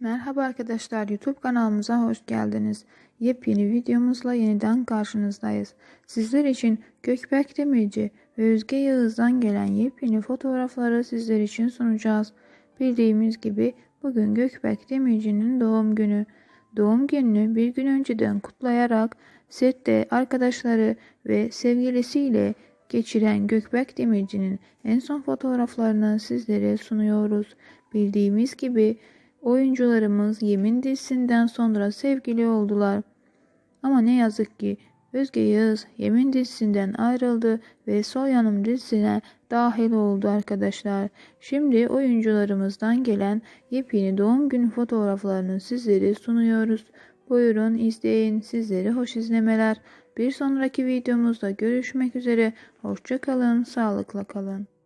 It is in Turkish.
Merhaba arkadaşlar YouTube kanalımıza hoş geldiniz. Yepyeni videomuzla yeniden karşınızdayız. Sizler için Gökberk Demirci ve Özge Yağız'dan gelen yepyeni fotoğrafları sizler için sunacağız. Bildiğimiz gibi bugün Gökberk Demirci'nin doğum günü. Doğum gününü bir gün önceden kutlayarak sette arkadaşları ve sevgilisiyle geçiren Gökberk Demirci'nin en son fotoğraflarını sizlere sunuyoruz. Bildiğimiz gibi oyuncularımız Yemin dizisinden sonra sevgili oldular. Ama ne yazık ki Özge Yağız Yemin dizisinden ayrıldı ve Soyanım dizisine dahil oldu arkadaşlar. Şimdi oyuncularımızdan gelen yepyeni doğum günü fotoğraflarını sizlere sunuyoruz. Buyurun izleyin sizlere hoş izlemeler. Bir sonraki videomuzda görüşmek üzere. Hoşça kalın, sağlıkla kalın.